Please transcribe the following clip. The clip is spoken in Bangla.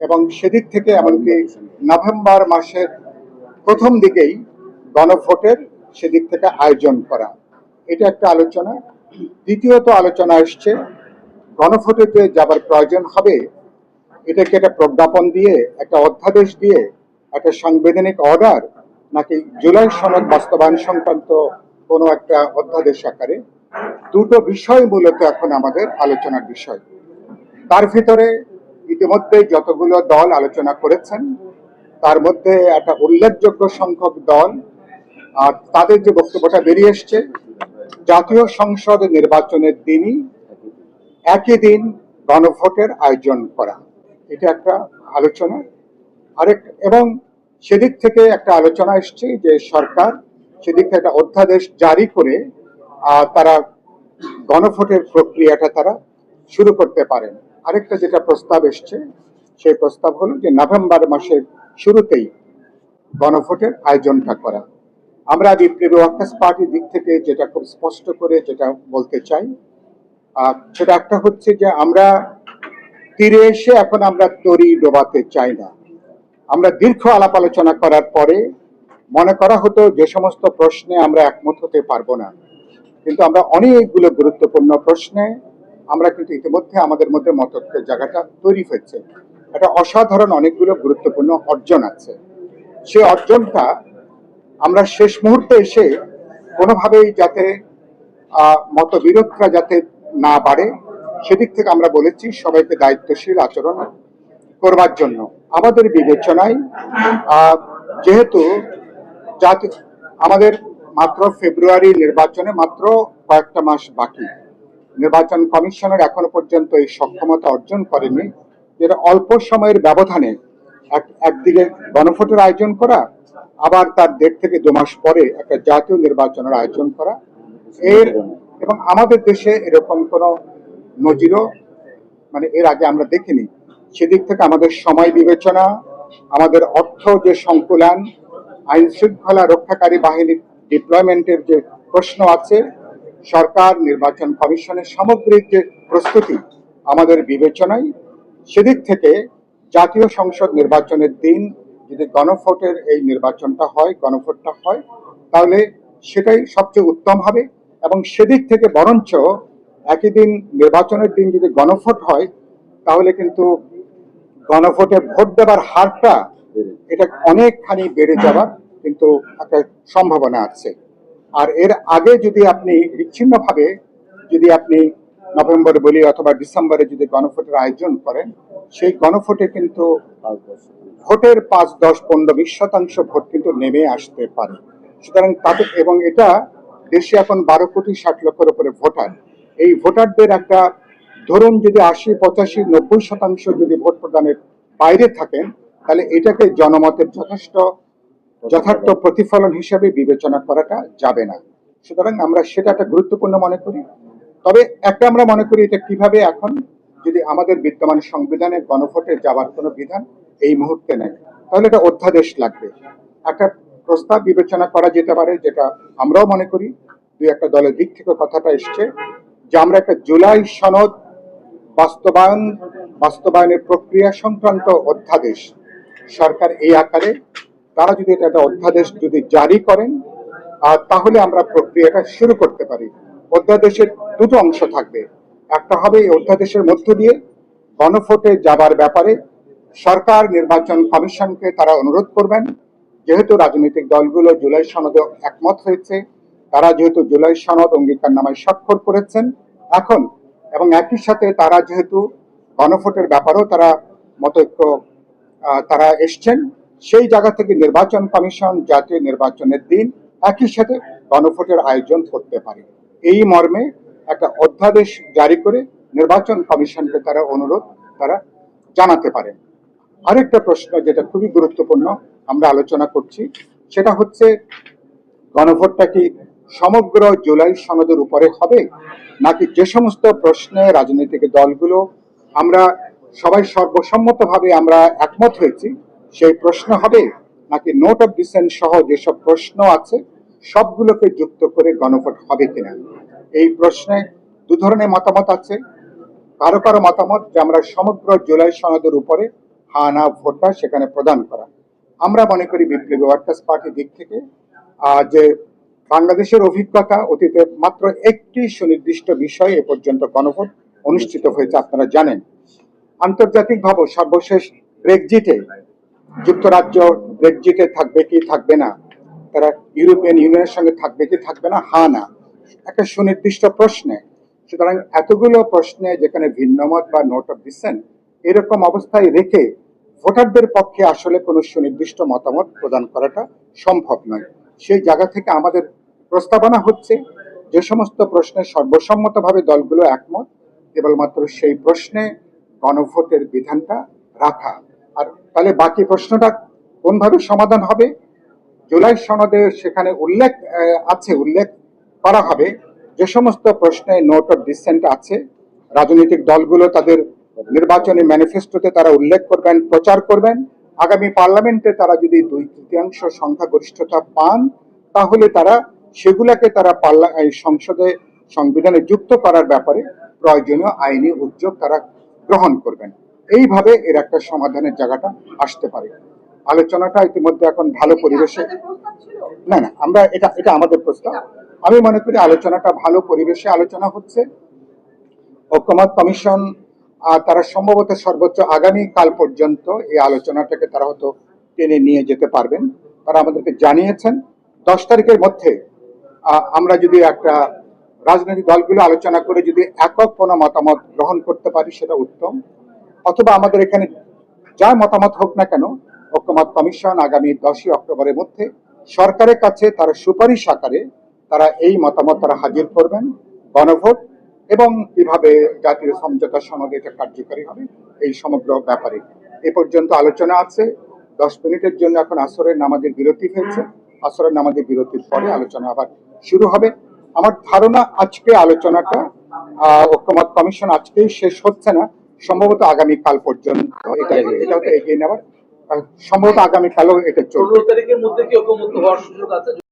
এবং সেদিক থেকে এমনকি নভেম্বর মাসের প্রথম দিকেই গণভোটের সেদিক থেকে আয়োজন করা। এটা একটা আলোচনা। দ্বিতীয়ত আলোচনা আসছে, গণভোটেতে যাবার প্রয়োজন হবে, এটাকে একটা প্রজ্ঞাপন দিয়ে, একটা অধ্যাদেশ দিয়ে, একটা সাংবিধানিক অর্ডার, নাকি জুলাই সনদ বাস্তবায়ন সংক্রান্ত কোনো একটা অধ্যাদেশ আকারে। দুটো বিষয় মূলত এখন আমাদের আলোচনার বিষয়। তার ভিতরে ইতিমধ্যে যতগুলো দল আলোচনা করেছেন, তার মধ্যে একটা উল্লেখযোগ্য সংখ্যক দল আর তাদের যে বক্তব্যটা বেরিয়ে এসছে, জাতীয় সংসদ নির্বাচনের দিনই একই দিন গণভোটের আয়োজন করা। এটা একটা আলোচনা। আরেক, এবং সেদিক থেকে একটা আলোচনা এসছে যে সরকার সেদিক থেকে একটা অধ্যাদেশ জারি করে তারা গণভোটের প্রক্রিয়াটা তারা শুরু করতে পারেন। আরেকটা যেটা প্রস্তাব এসছে, সেই প্রস্তাব হলো যে নভেম্বর মাসের শুরুতেই গণভোটের আয়োজনটা করা। আমরা বিপ্লবী ওয়ার্কার্স পার্টির দিক থেকে যেটা খুব স্পষ্ট করে যেটা বলতে চাই, আর সেটা একটা হচ্ছে যে আমরা তীরে এসে এখন আমরা তরি ডোবাতে চাই না। আমরা দীর্ঘ আলাপ আলোচনা করার পরে মনে করা হতো যে সমস্ত প্রশ্নে আমরা একমত হতে পারব না। কিন্তু আমরা অনেকগুলো গুরুত্বপূর্ণ প্রশ্নে আমরা কিন্তু ইতিমধ্যে আমাদের মধ্যে মতত্বের জায়গাটা তৈরি হয়েছে। একটা অসাধারণ অনেকগুলো গুরুত্বপূর্ণ অর্জন আছে। সে অর্জনটা আমরা শেষ মুহূর্তে এসে কোনোভাবেই যাতে মতবিরোধটা যাতে না বাড়ে, সেদিক থেকে আমরা বলেছি সবাইকে দায়িত্বশীল আচরণ করবার জন্য। আমাদের বিবেচনায় যেহেতু আমাদের মাত্র ফেব্রুয়ারি নির্বাচনে মাত্র কয়েকটা মাস বাকি নির্বাচন কমিশনের এখনও পর্যন্ত এই সক্ষমতা অর্জন করেনি। যেটা অল্প সময়ের ব্যবধানে এক- একদিকে গণভোটের আয়োজন করা, আবার তার দেড় থেকে দু মাস পরে একটা জাতীয় নির্বাচনের আয়োজন করা। এর এবং আমাদের দেশে এরকম কোনো নজিরও মানে এর আগে আমরা দেখিনি। সেদিক থেকে আমাদের সময় বিবেচনা, আমাদের অর্থ যে সংকুলান আইন শৃঙ্খলা রক্ষাকারী বাহিনীর ডিপ্লয়মেন্টের যে প্রশ্ন আছে সরকার, নির্বাচন কমিশনের সামগ্রিক যে প্রস্তুতি আমাদের বিবেচনায়, সেদিক থেকে জাতীয় সংসদ নির্বাচনের দিন যদি গণভোটের এই নির্বাচনটা হয়, গণভোটটা হয়, তাহলে সেটাই সবচেয়ে উত্তম হবে এবং সেদিক থেকে বরঞ্চ একই দিন নির্বাচনের দিন যদি গণভোট হয়, তাহলে কিন্তু গণভোটে ভোট দেওয়ার হারটা এটা অনেকখানি বেড়ে যাওয়ার কিন্তু একটা সম্ভাবনা আছে। আর এর আগে যদি আপনি বিচ্ছিন্নভাবে যদি আপনি নভেম্বরে বলি অথবা ডিসেম্বরে যদি গণভোটের আয়োজন করেন, সেই গণভোটে কিন্তু ভোটের পাঁচ, দশ, পনেরো, বিশ শতাংশ ভোট কিন্তু নেমে আসতে পারে। সুতরাং তাতে এবং এটা দেশে এখন বারো কোটি ষাট লক্ষের উপরে ভোটার। এই ভোটারদের একটা ধরুন যদি আশি, পঁচাশি, নব্বই শতাংশ যদি ভোট প্রদানের বাইরে থাকেন, তাহলে এটাকে জনমতের যথেষ্ট যথার্থ প্রতিফলন হিসেবে বিবেচনা করাটা যাবে না। সুতরাং আমরা সেটা একটা গুরুত্বপূর্ণ মনে করি। তবে একটা আমরা মনে করি এটা কীভাবে এখন যদি আমাদের বিদ্যমান সংবিধানে গণভোটে যাওয়ার কোনো বিধান এই মুহূর্তে নেই। তাহলে এটা অধ্যাদেশ লাগবে। একটা প্রস্তাব বিবেচনা করা যেতে পারে যেটা আমরাও মনে করি। দুই একটা দলের দিক থেকে কথাটা এসছে যে আমরা একটা জুলাই সনদ বাস্তবায়ন বাস্তবায়নের প্রক্রিয়া সংক্রান্ত অধ্যাদেশ সরকার এই আকারে তারা যদি এটা একটা অধ্যাদেশ যদি জারি করেন, আর তাহলে আমরা প্রক্রিয়াটা শুরু করতে পারি। অধ্যাদেশের দুটো অংশ থাকবে। একটা হবে এই অধ্যাদেশের মধ্য দিয়ে গণভোটে যাবার ব্যাপারে সরকার নির্বাচন কমিশনকে তারা অনুরোধ করবেন। যেহেতু রাজনৈতিক দলগুলো জুলাই সনদে একমত হয়েছে, তারা যেহেতু জুলাই সনদ অঙ্গীকার নামায় স্বাক্ষর করেছেন, এখন এবং একই সাথে তারা যেহেতু গণভোটের ব্যাপারেও তারা মতৈক্য তারা এসছেন সেই জায়গা থেকে নির্বাচন কমিশন জাতীয় নির্বাচনের দিন একই সাথে গণভোটের আয়োজন করতে পারে। এই মর্মে একটা অধ্যাদেশ জারি করে নির্বাচন কমিশনকে তারা অনুরোধ তারা জানাতে পারেন আরেকটা প্রশ্ন যেটা খুবই গুরুত্বপূর্ণ আমরা আলোচনা করছি, সেটা হচ্ছে গণভোটটা কি সমগ্র জুলাই সনদের উপরে হবে, নাকি যে সমস্ত প্রশ্নে রাজনৈতিক দলগুলো আমরা সবাই সর্বসম্মতভাবে আমরা একমত হয়েছি সেই প্রশ্ন হবে, নাকি নোট অফ ডিসেন্ট সহ যেসব প্রশ্ন আছে, সবগুলোকে যুক্ত করে গণভোট হবে কিনা? এই প্রশ্নে দু ধরনের মতামত আছে। কারও কারও মতামত যে আমরা সমগ্র জুলাই সনদের উপরে হা না ভোটটা সেখানে প্রদান করা। আমরা মনে করি বিপ্লবী ওয়ার্কার্স পার্টির দিক থেকে যে বাংলাদেশের অভিজ্ঞতা অতীতে মাত্র একটি সুনির্দিষ্ট বিষয় এ পর্যন্ত গণভোট অনুষ্ঠিত হয়েছে, আপনারা জানেন। আন্তর্জাতিকভাবে সর্বশেষ ব্রেক্সিটে যুক্তরাজ্য ব্রেক্সিটে থাকবে কি থাকবে না? তারা ইউরোপিয়ান ইউনিয়নের সঙ্গে থাকবে কি থাকবে না? হা না। একটা সুনির্দিষ্ট প্রশ্নে। সুতরাং এতগুলো প্রশ্নে যেখানে ভিন্নমত বা নোট অফ ডিসেন্ট এরকম অবস্থায় রেখে ভোটারদের পক্ষে আসলে কোনো সুনির্দিষ্ট মতামত প্রদান করাটা সম্ভব নয়। সেই জায়গা থেকে আমাদের প্রস্তাবনা হচ্ছে যে সমস্ত প্রশ্নে সর্বসম্মতভাবে দলগুলো একমত, কেবলমাত্র সেই প্রশ্নে গণভোটের বিধানটা রাখা। আর তাহলে বাকি প্রশ্নটা কোনভাবে সমাধান হবে? জুলাই সনদে সেখানে উল্লেখ আছে, উল্লেখ করা হবে। যে সমস্ত প্রশ্নে নোট অফ ডিসেন্ট আছে। রাজনৈতিক দলগুলো তাদের নির্বাচনী ম্যানিফেস্টোতে তারা উল্লেখ করবেন, প্রচার করবেন। আগামী পার্লামেন্টে তারা যদি দুই তৃতীয়াংশ সংখ্যাগরিষ্ঠতা পান, তাহলে তারা সেগুলাকে তারা পার্লা সংসদে সংবিধানে যুক্ত করার ব্যাপারে প্রয়োজনীয় আইনি উদ্যোগ তারা গ্রহণ করবেন। এইভাবে এর একটা সমাধানের জায়গাটা আসতে পারে। আলোচনাটা ইতিমধ্যে এখন ভালো পরিবেশে না না আমরা এটা এটা আমাদের প্রস্তাব। আমি মনে করি আলোচনাটা ভালো পরিবেশে আলোচনা হচ্ছে। ঐক্যমত কমিশন তারা সম্ভবত সর্বোচ্চ আগামী কাল পর্যন্ত এই আলোচনাটাকে তারা হয়তো টেনে নিয়ে যেতে পারবেন। তারা আমাদেরকে জানিয়েছেন। দশ তারিখের মধ্যে আমরা যদি একটা রাজনৈতিক দলগুলো আলোচনা করে যদি একক কোনো মতামত গ্রহণ করতে পারি সেটা উত্তম। অথবা আমাদের এখানে যা মতামত হোক না কেন, ঐক্যমত কমিশন আগামী দশই অক্টোবরের মধ্যে সরকারের কাছে তারা সুপারিশ আকারে তারা এই মতামত তারা হাজির করবেন, গণভোট এবং কীভাবে জাতীয় সমঝোতা সনদ এটা কার্যকরী হবে, এই সমগ্র ব্যাপারে। এ পর্যন্ত আলোচনা আছে। দশ মিনিটের জন্য এখন আসরের নামাজের বিরতি হয়েছে। আসরের নামাজের বিরতির পরে আলোচনা আবার শুরু হবে। আমার ধারণা আজকে আলোচনাটা ঐক্যমত কমিশন আজকেই শেষ হচ্ছে না। সম্ভবত আগামী কাল পর্যন্ত এটা এটা হয়তো এগিয়ে নেওয়ার। সম্ভবত আগামী কালও এটা চলবে। তারিখের মধ্যে কি ঐক্যমত্য হওয়ার সুযোগ আছে?